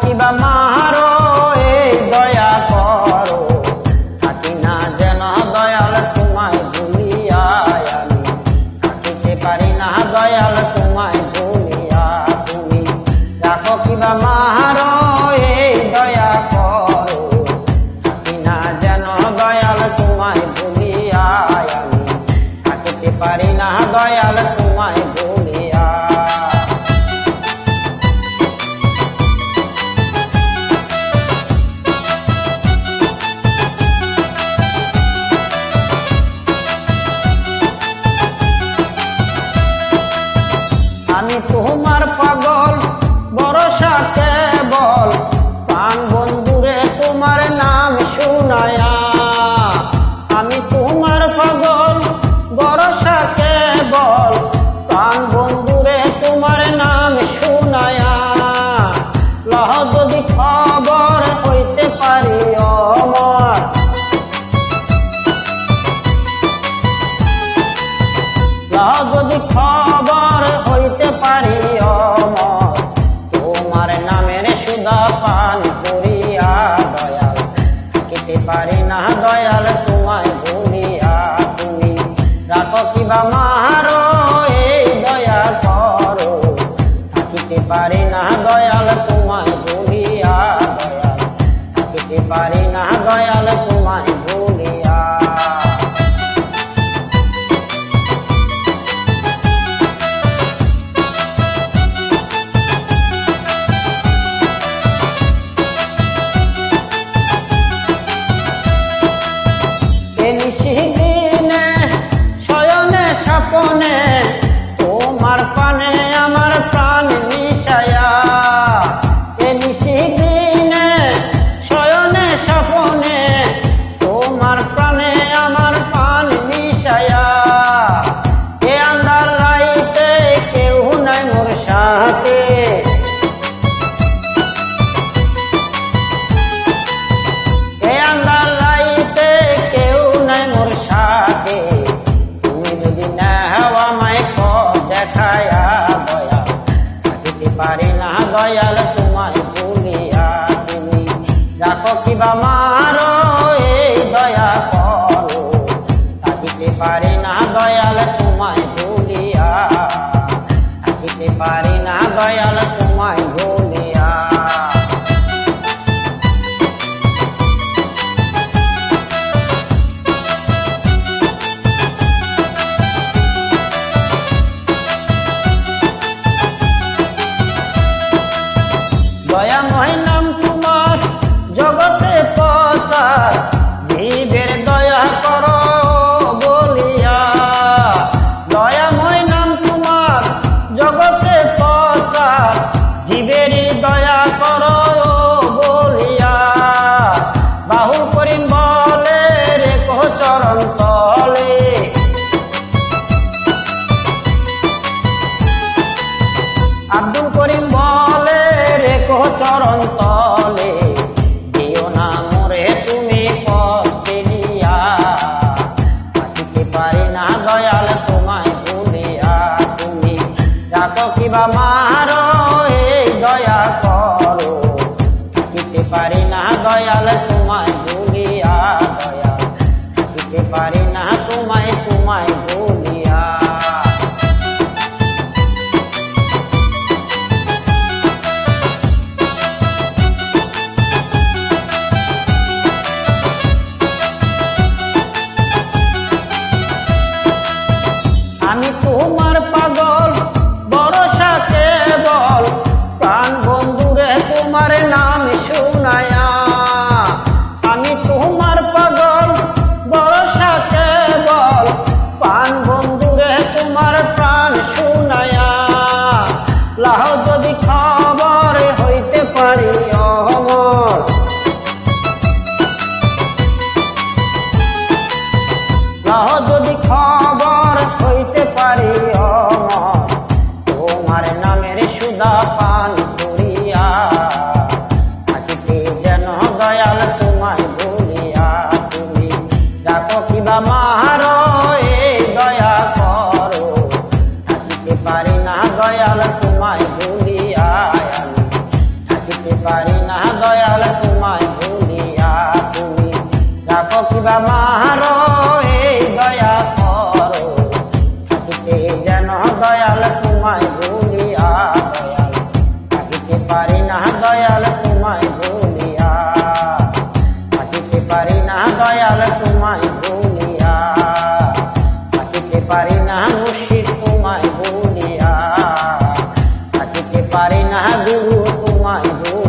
kibama তোমার পাগল বড় সাথে আমারও এই দয়াল করো। থাকিতে পারি না দয়াল না সাকিবা মারো, এই দয়া করো। থাকিতে পারি না দয়াল তোমায় ভুলিয়া থাকিতে পারি না দয়াল তোমায় চরণ তলে। দিও না মোরে, তুমি পথে পারি না দয়াল তোমায় ভুলিয়া তুমি। রাখো কিবা মারো এই দয়া করো। থাকিতে পারি না দয়াল তোমায় ভুলিয়া দয়াল। থাকিতে পারি না তোমায় তোমায় প্রাণ করিয়া থাকিতে যেন তুমি। ডাকো কিবা মার দয়া করো, থাকিতে পারি না দয়াল তোমায় Parei na rua com mais um.